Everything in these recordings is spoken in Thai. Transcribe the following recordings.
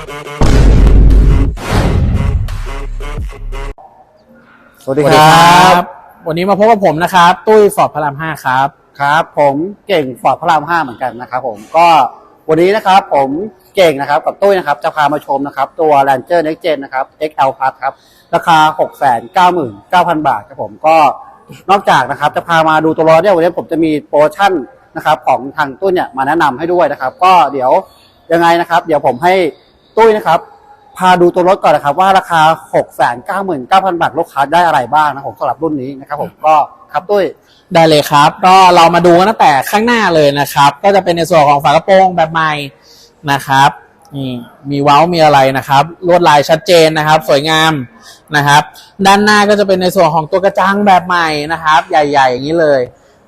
สวัสดีสวัสคดีรครัับ วันนี้มาพบกับผมนะครับ ตุ้ยฟอร์ดพระรามห้าครับ ครับ ผมเก่งฟอร์ดพระรามห้าเหมือนกันนะครับผมก็วันนี้นะครับผมเก่งนะครับกับตุ้ยนะครับจะพามาชมนะครับ ตัว Ranger Next Gen นะครับ XL Plus ครับ ราคา 699,000 บาทครับผมก็นอกจากนะครับ จะพามาดูตัวรถเนี่ยวันนี้ผมจะมีโปรโมชั่นนะครับ ของทางตุ้ยเนี่ยมาแนะนำให้ด้วยนะครับ ก็เดี๋ยวยังไงนะครับ เดี๋ยวผมให้ ตุ้ยนะครับ พาดูตัวรถก่อนนะครับ ว่าราคา 699,000 บาทลูกค้าได้อะไรบ้างนะผมสำหรับรุ่นนี้นะครับผมก็ครับตุ้ย ได้เลยครับ ก็เรามาดูกันตั้งแต่ข้างหน้าเลยนะครับ ก็จะเป็นในส่วนของฝากระโปรงแบบใหม่นะครับนี่มีเว้ามีอะไรนะครับ ลวดลายชัดเจนนะครับ สวยงามนะครับ ด้านหน้าก็จะเป็นในส่วนของตัวกระจังแบบใหม่นะครับ ใหญ่ ๆ อย่างนี้เลย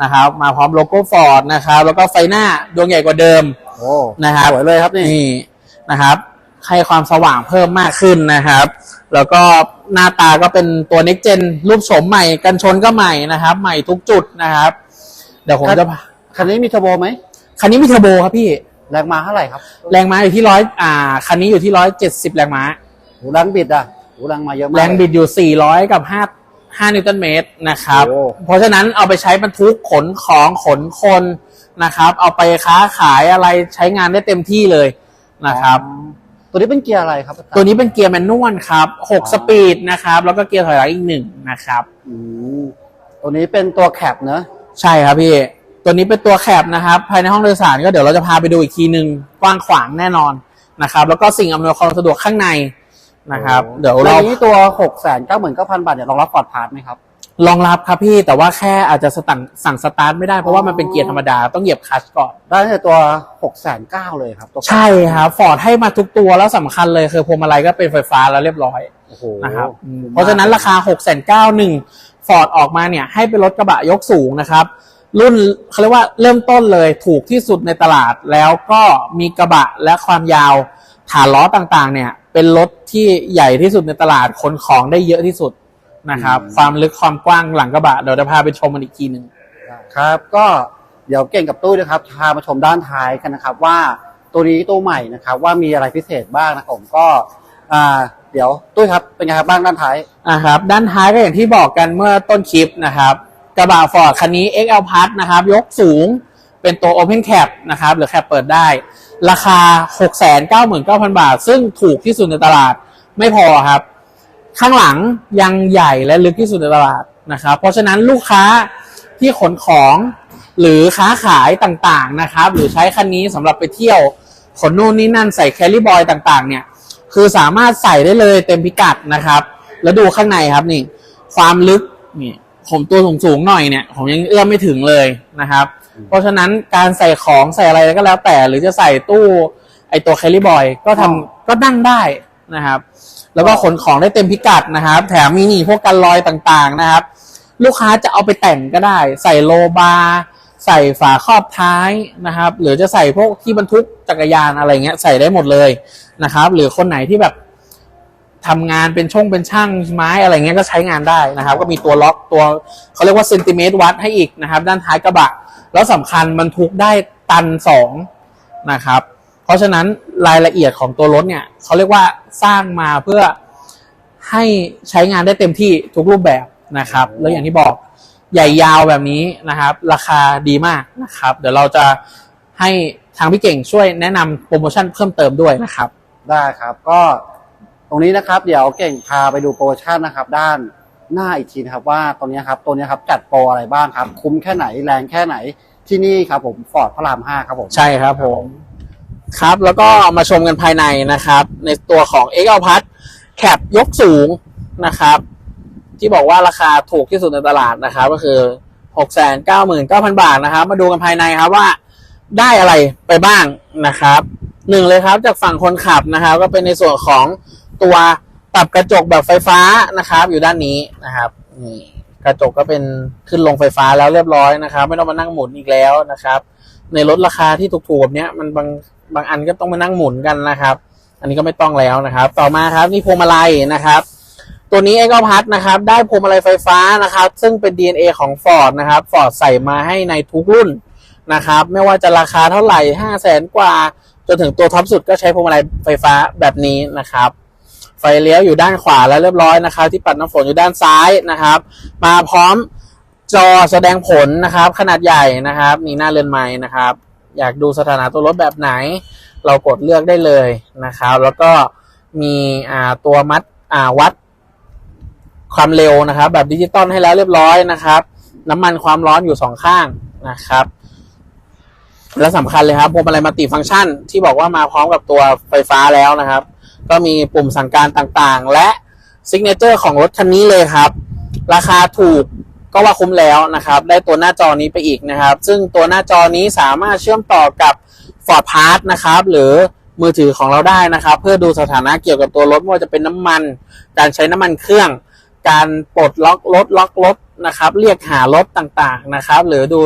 นะครับ มาพร้อมโลโก้ฟอร์ดนะครับ แล้วก็ไฟหน้าดวงใหญ่กว่าเดิมโอ้นะครับสวยเลยครับนี่นี่นะครับ ให้ความสว่างเพิ่มมากขึ้นนะครับ แล้วก็หน้าตาก็เป็นตัว next gen รูปโฉมใหม่กันชนก็ใหม่นะครับ ใหม่ทุกจุดนะครับ เดี๋ยวผมครับจะคันนี้มีเทอร์โบไหมคันนี้มีเทอร์โบครับพี่ แรงม้าเท่าไหร่ครับ แรงม้าอยู่ที่ร้อยอ่า คันนี้อยู่ที่ร้อยเจ็ดสิบแรงม้าหูแรงบิดอะหูแรงมาเยอะมากแรงบิดอยู่400กับ5 5นิวตันเมตรนะครับโอ้เพราะฉะนั้นเอาไปใช้บรรทุกขนของขนคนนะครับ เอาไปค้าขายอะไรใช้งานได้เต็มที่เลยนะครับอ๋อ ตัวนี้เป็นเกียร์อะไรครับตัวนี้เป็นเกียร์แมนนวลครับอ๋อ6สปีดนะครับ แล้วก็เกียร์ถอยหลังอีกหนึ่งนะครับ อืมตัวนี้เป็นตัวแคปเนอะใช่ครับพี่ ตัวนี้เป็นตัวแคบนะครับ ภายในห้องโดยสารก็เดี๋ยวเราจะพาไปดูอีกทีหนึ่งกว้างขวางแน่นอนนะครับ แล้วก็สิ่งอำนวยความสะดวกข้างในนะครับ เดี๋ยวแล้เราวนี้ตัวหกแสนเก้าหมื่นเก้าพันบาทเนี่ยรองรับฟอร์ดพาร์ทไหมครับ รองรับครับพี่แต่ว่าแค่อาจจะสั่งสั่งสตาร์ทไม่ได้เพราะว่ามันเป็นเกียร์ธรรมดาต้องเหยียบคลัตช์ก่อน ได้ตั้งแต่ตัวหกแสนเก้าเลยครับตัวใช่ครับฟอร์ดให้มาทุกตัวแล้วสำคัญเลยคือพวงมาลัยก็เป็นไฟฟ้าแล้วเรียบร้อยโอ้โหนะครับอืมเพราะฉะนั้นราคา6 9 0 0 0 1ฟอร์ดออกมาเนี่ยให้เป็นรถกระบะยกสูงนะครับ รุ่นเขาเรียกว่าเริ่มต้นเลยถูกที่สุดในตลาดแล้วก็มีกระบะและความยาวฐานล้อต่างๆ เนี่ย เป็นรถที่ใหญ่ที่สุดในตลาดขนของได้เยอะที่สุด นะครับ ความลึกความกว้างหลังกระบะเดี๋ยวจะพาไปชมมันอีกทีหนึ่งครับ ก็เดี๋ยวเก่งกับตุ้ยนะครับพามาชมด้านท้ายกันนะครับ ว่าตัวนี้ตัวใหม่นะครับ ว่ามีอะไรพิเศษบ้างนะครับผมก็อ่าเดี๋ยวตุ้ยครับเป็นไงครับบ้างด้านท้ายนะครับ ด้านท้ายก็อย่างที่บอกกันเมื่อต้นคลิปนะครับ กระบะฟอร์ดคันนี้ XL Plus นะครับ ยกสูงเป็นตัว Open Cap นะครับ หรือแคปเปิดได้ ราคา 699,000 บาท ซึ่งถูกที่สุดในตลาดไม่พอครับ ข้างหลังยังใหญ่และลึกที่สุดในตลาดนะครับ เพราะฉะนั้นลูกค้าที่ขนของหรือค้าขายต่างๆนะครับ หรือใช้คันนี้สำหรับไปเที่ยวขนนู่นนี่นั่นใส่แคลรี่บอยต่างๆ เนี่ย คือสามารถใส่ได้เลยเต็มพิกัดนะครับ แล้วดูข้างในครับนี่ ความลึกนี่ผมตัวสูงๆหน่อยเนี่ย ผมยังเอื้อมไม่ถึงเลยนะครับ เพราะฉะนั้นการใส่ของใส่อะไรก็แล้วแต่ หรือจะใส่ตู้ไอตัวแคลรี่บอยก็ทำก็นั่งได้ นะครับ แล้วก็ขนของได้เต็มพิกัดนะครับ แถมมีนี่พวกกันรอยต่างๆนะครับ ลูกค้าจะเอาไปแต่งก็ได้ ใส่โลบาใส่ฝาครอบท้ายนะครับ หรือจะใส่พวกที่บรรทุกจักรยานอะไรเงี้ย ใส่ได้หมดเลยนะครับ หรือคนไหนที่แบบทำงานเป็นช่องเป็นช่างไม้อะไรเงี้ยก็ใช้งานได้นะครับ ก็มีตัวล็อกตัวเขาเรียกว่าเซนติเมตรวัดให้อีกนะครับ ด้านท้ายกระบะ แล้วสำคัญบรรทุกได้ตันสองนะครับ เพราะฉะนั้นรายละเอียดของตัวรถเนี่ยเขาเรียกว่าสร้างมาเพื่อให้ใช้งานได้เต็มที่ทุกรูปแบบนะครับ แล้วอย่างที่บอกใหญ่ยาวแบบนี้นะครับ ราคาดีมากนะครับ เดี๋ยวเราจะให้ทางพี่เก่งช่วยแนะนำโปรโมชั่นเพิ่มเติมด้วยนะครับ ได้ครับก็ตรงนี้นะครับเดี๋ยวเก่งพาไปดูโปรโมชั่นนะครับ ด้านหน้าอีกทีนะครับว่าตรงนี้ครับตัวนี้ครับจัดโปรอะไรบ้างครับ คุ้มแค่ไหนแรงแค่ไหนที่นี่ครับผมฟอร์ดพระรามห้าครับผม ใช่ครับผม ครับ แล้วก็มาชมกันภายในนะครับ ในตัวของ x l p a s แคปยกสูงนะครับ ที่บอกว่าราคาถูกที่สุดในตลาดนะครับ ก็คือ 699,000 บาทนะครับ มาดูกันภายในครับว่าได้อะไรไปบ้างนะครับหนึ่งเลยครับจากฝั่งคนขับนะครับ ก็เป็นในส่วนของตัวปรับกระจกแบบไฟฟ้านะครับ อยู่ด้านนี้นะครับนี่กระจกก็เป็นขึ้นลงไฟฟ้าแล้วเรียบร้อยนะครับ ไม่ต้องมานั่งหมุนอีกแล้วนะครับ ในรถราคาที่ถูกๆแบบเนี้ยมันบาง บางอันก็ต้องมานั่งหมุนกันนะครับ อันนี้ก็ไม่ต้องแล้วนะครับ ต่อมาครับนี่พวงมาลัยนะครับ ตัวนี้เอกพัทนะครับ ได้พวงมาลัยไฟฟ้านะครับ ซึ่งเป็น DNA ของ Ford นะครับ Ford ใส่มาให้ในทุกรุ่นนะครับ ไม่ว่าจะราคาเท่าไหร่ห้าแสนกว่า จนถึงตัวท็อปสุดก็ใช้พวงมาลัยไฟฟ้าแบบนี้นะครับไฟเลี้ยวอยู่ด้านขวาแล้วเรียบร้อยนะครับ ที่ปัดน้ำฝนอยู่ด้านซ้ายนะครับ มาพร้อมจอแสดงผลนะครับ ขนาดใหญ่นะครับ มีหน้าเรือนไม้นะครับ อยากดูสถานะตัวรถแบบไหน เรากดเลือกได้เลยนะครับ แล้วก็มีอ่าตัวมัดอ่าวัดความเร็วนะครับ แบบดิจิตอลให้แล้วเรียบร้อยนะครับ น้ำมันความร้อนอยู่สองข้างนะครับ และสำคัญเลยครับพวงมาลัยมัลติฟังก์ชัน ที่บอกว่ามาพร้อมกับตัวไฟฟ้าแล้วนะครับ ก็มีปุ่มสั่งการต่างๆ และซิกเนเจอร์ของรถคันนี้เลยครับ ราคาถูก ก็ว่าคุ้มแล้วนะครับ ได้ตัวหน้าจอนี้ไปอีกนะครับ ซึ่งตัวหน้าจอนี้สามารถเชื่อมต่อกับ Ford Pass นะครับ หรือมือถือของเราได้นะครับ เพื่อดูสถานะเกี่ยวกับตัวรถไม่ว่าจะเป็นน้ำมัน การใช้น้ำมันเครื่อง การปลดล็อกรถล็อกรถนะครับ เรียกหารถต่างๆนะครับ หรือดู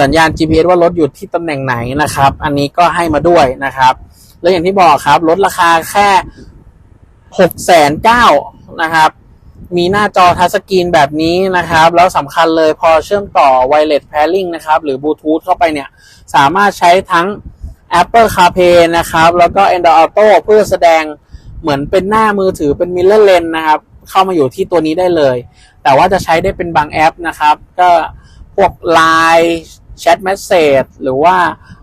สัญญาณ GPS ว่ารถอยู่ที่ตำแหน่งไหนนะครับ อันนี้ก็ให้มาด้วยนะครับ แล้วอย่างที่บอกครับลดราคาแค่หกแสนเก้านะครับ มีหน้าจอทัชสกรีนแบบนี้นะครับ แล้วสำคัญเลยพอเชื่อมต่อ Wireless Pairing นะครับ หรือ Bluetooth เข้าไปเนี่ย สามารถใช้ทั้ง Apple CarPlay นะครับ แล้วก็ Android Auto เพื่อแสดงเหมือนเป็นหน้ามือถือเป็น Mirror Lens นะครับ เข้ามาอยู่ที่ตัวนี้ได้เลย แต่ว่าจะใช้ได้เป็นบางแอปนะครับ ก็พวก Line Chat Message หรือว่า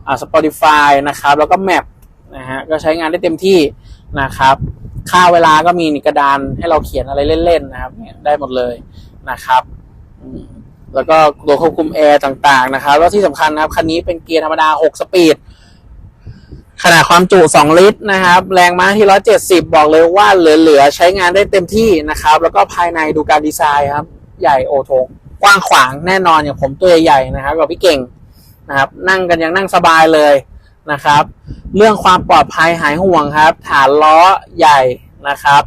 อ่า Spotify นะครับ แล้วก็ Map นะฮะก็ใช้งานได้เต็มที่ นะครับ ค่าเวลาก็มีนี่กระดานให้เราเขียนอะไรเล่นๆนะครับเนี่ยได้หมดเลยนะครับแล้วก็ตัวควบคุมแอร์ต่างๆนะครับแล้วที่สำคัญนะครับคันนี้เป็นเกียร์ธรรมดา 6 สปีด ขนาดความจุ 2 ลิตรนะครับ แรงม้าที่ 170 บอกเลยว่าเหลือๆ ใช้งานได้เต็มที่นะครับ แล้วก็ภายในดูการดีไซน์ครับ ใหญ่โอโถงกว้างขวางแน่นอนอย่างผมตัวใหญ่ๆนะครับกับพี่เก่งนะครับ นั่งกันยังนั่งสบายเลย นะครับ เรื่องความปลอดภัยหายห่วงครับ ฐานล้อใหญ่นะครับ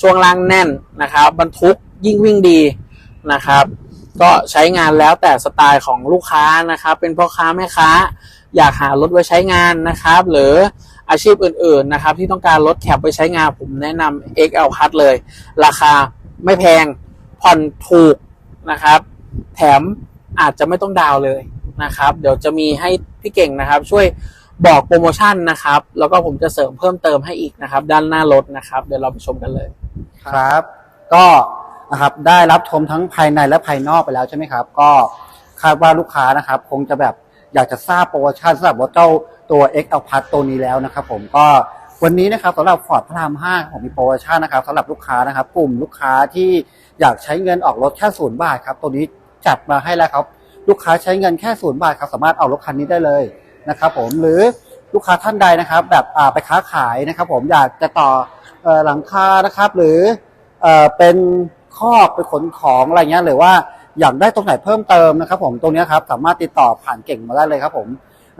ช่วงล่างแน่นนะครับ บรรทุกยิ่งวิ่งดีนะครับ ก็ใช้งานแล้วแต่สไตล์ของลูกค้านะครับ เป็นพ่อค้าแม่ค้า อยากหารถไว้ใช้งานนะครับ หรืออาชีพอื่นๆนะครับ ที่ต้องการรถแคปไว้ใช้งานผมแนะนำ XL p a s เลย ราคาไม่แพงผ่อนถูกนะครับ แถมอาจจะไม่ต้องดาวเลยนะครับ เดี๋ยวจะมีให้พี่เก่งนะครับ ช่วย บอกโปรโมชั่นนะครับ แล้วก็ผมจะเสริมเพิ่มเติมให้อีกนะครับ ด้านหน้ารถนะครับ เดี๋ยวเราไปชมกันเลย ครับ ก็นะครับได้รับชมทั้งภายในและภายนอกไปแล้วใช่ไหมครับ ก็คาดว่าลูกค้านะครับ คงจะแบบอยากจะทราบโปรโมชั่นสำหรับรถเจ้าตัว XL Plus ตัวนี้แล้วนะครับ ผมก็วันนี้นะครับสำหรับ Ford พระราม5ผมมีโปรโมชั่นนะครับสำหรับลูกค้านะครับ กลุ่มลูกค้าที่อยากใช้เงินออกรถแค่ศูนย์บาทครับตัวนี้จัดมาให้แล้วครับ ลูกค้าใช้เงินแค่ศูนย์บาทครับสามารถเอารถคันนี้ได้เลย นะครับผมหรือลูกค้าท่านใดนะครับ แบบไปค้าขายนะครับ ผมอยากจะต่ออหลังคานะครับ หรือเอ่อเป็นคอกไปขนของอะไรเงี้ยหรือว่าอยากได้ตรงไหนเพิ่มเติมนะครับ ผมตรงนี้ครับสามารถติดต่อผ่านเก่งมาได้เลยครับ ผม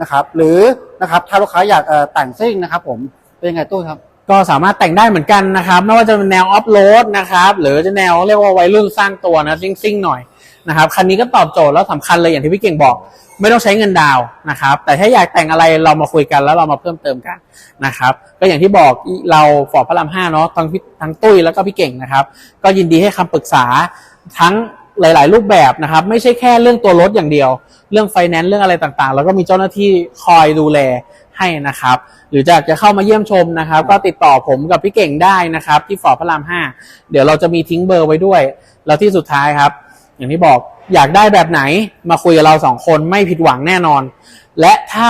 นะครับ หรือนะครับถ้าลูกค้าอยากแต่งซิ่งนะครับ ผมเป็นยังไงตู้ครับก็สามารถแต่งได้เหมือนกันนะครับไม่ว่าจะเป็นแนวออฟโรดนะครับ หรือจะแนวเรียกว่าวัยรุ่นสร้างตัวนะซิ่งๆหน่อย นะครับคันนี้ก็ตอบโจทย์แล้วสำคัญเลยอย่างที่พี่เก่งบอก ไม่ต้องใช้เงินดาวนะครับแต่ถ้าอยากแต่งอะไรเรามาคุยกันแล้วเรามาเพิ่มเติมกันนะครับก็อย่างที่บอกเราฟอร์พระรามห้าเนาะทั้งทั้งตุ้ยแล้วก็พี่เก่งนะครับก็ยินดีให้คำปรึกษาทั้งหลาย ๆ รูปแบบนะครับไม่ใช่แค่เรื่องตัวรถอย่างเดียว เรื่องไฟแนนซ์เรื่องอะไรต่างๆ แล้วก็มีเจ้าหน้าที่คอยดูแลให้นะครับ หรือจะจะเข้ามาเยี่ยมชมนะครับ ก็ติดต่อผมกับพี่เก่งได้นะครับ ที่ฟอร์พระรามห้าเดี๋ยวเราจะมีทิ้งเบอร์ไว้ด้วย แล้วที่สุดท้ายครับ อย่างที่บอกอยากได้แบบไหนมาคุยกับเราสองคนไม่ผิดหวังแน่นอน และถ้า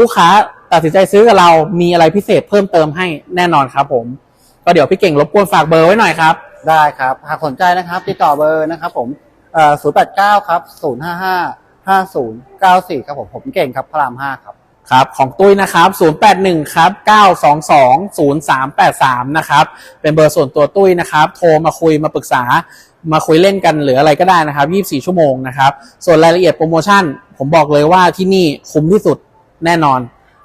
ลูกค้าตัดสินใจซื้อกับเรามีอะไรพิเศษเพิ่มเติมให้แน่นอนครับ ผม ก็เดี๋ยวพี่เก่งรบกวนฝากเบอร์ไว้หน่อยครับได้ครับ หากสนใจนะครับ ติดต่อเบอร์นะครับ ผมเอ่อ089ครับ055 5094ครับผมผมเก่งครับพระราม5ครับครับของตุ้ยนะครับ 081 ครับ 922 0383 นะครับ เป็นเบอร์ส่วนตัวตุ้ยนะครับ โทรมาคุยมาปรึกษา มาคุยเล่นกันหรืออะไรก็ได้นะครับ 24 ชั่วโมงนะครับ ส่วนรายละเอียดโปรโมชั่น ผมบอกเลยว่าที่นี่คุ้มที่สุดแน่นอน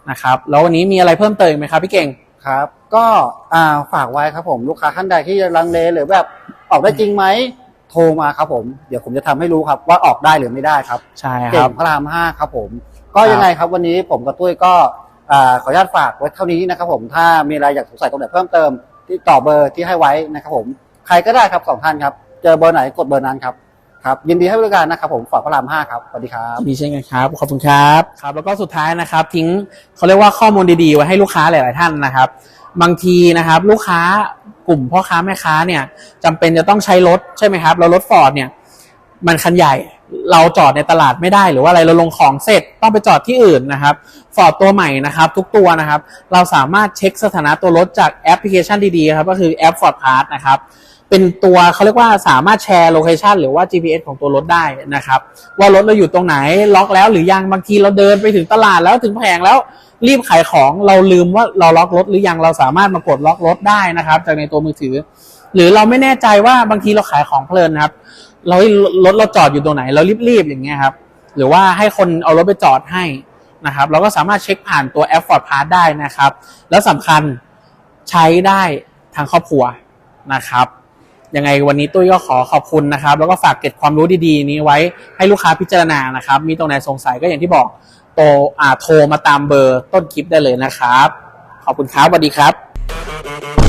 นะครับ แล้ววันนี้มีอะไรเพิ่มเติมไหมครับพี่เก่ง ครับ ก็อ่าฝากไว้ครับผมลูกค้าท่านใดที่ลังเลหรือแบบออกได้จริงไหมโทรมาครับผม เดี๋ยวผมจะทำให้รู้ครับว่าออกได้หรือไม่ได้ครับ ใช่คเก่รังบพระรามห้าครับผม ก็ครับยังไงครับวันนี้ผมกับตุ้ยก็อ่าขออนุญาตฝากไว้เท่านี้นะครับผมถ้ามีอะไรอยากสงสัยตรงไหนเพิ่มเติมที่ต่อเบอร์ที่ให้ไว้นะครับผม ใครก็ได้ครับสองท่านครับ เจอเบอร์ไหนกดเบอร์นั้นครับครับยินดีให้บริการนะครับผมฟอร์ดพระรามห้าครับสวัสดีครับดีเช่นกันครับ ขอบคุณครับครับ แล้วก็สุดท้ายนะครับ ทิ้งเขาเรียกว่าข้อมูลดีๆ ไว้ให้ลูกค้าหลาย ๆ ท่านนะครับ บางทีนะครับ ลูกค้ากลุ่มพ่อค้าแม่ค้าเนี่ยจำเป็นจะต้องใช้รถใช่ไหมครับแล้วรถฟอร์ดเนี่ยมันคันใหญ่เราจอดในตลาดไม่ได้หรือว่าอะไรเราลงของเสร็จต้องไปจอดที่อื่นนะครับฟอร์ดตัวใหม่นะครับ ทุกตัวนะครับ เราสามารถเช็คสถานะตัวรถจากแอปพลิเคชันดีๆครับก็คือแอป Ford Pass นะครับ เป็นตัวเขาเรียกว่าสามารถแชร์โลเคชันหรือว่า GPS ของตัวรถได้นะครับ ว่ารถเราอยู่ตรงไหนล็อกแล้วหรือยังบางทีเราเดินไปถึงตลาดแล้วถึงแผงแล้วรีบขายของเราลืมว่าเราล็อกรถหรือยังเราสามารถมากดล็อกรถได้นะครับ จากในตัวมือถือ หรือเราไม่แน่ใจว่าบางทีเราขายของเพลินนะครับ เรารถเราจอดอยู่ตรงไหน เรารีบๆอย่างเงี้ยครับ หรือว่าให้คนเอารถไปจอดให้นะครับ เราก็สามารถเช็คผ่านตัวแอป Ford Pass ได้นะครับ แล้วสำคัญใช้ได้ทางครอบครัวนะครับ ยังไงวันนี้ตุ้ยก็ขอขอบคุณนะครับ แล้วก็ฝากเก็บความรู้ดีๆ นี้ไว้ให้ลูกค้าพิจารณานะครับ มีตรงไหนสงสัยก็อย่างที่บอกโตอ่าโทรมาตามเบอร์ต้นคลิปได้เลยนะครับ ขอบคุณครับสวัสดีครับ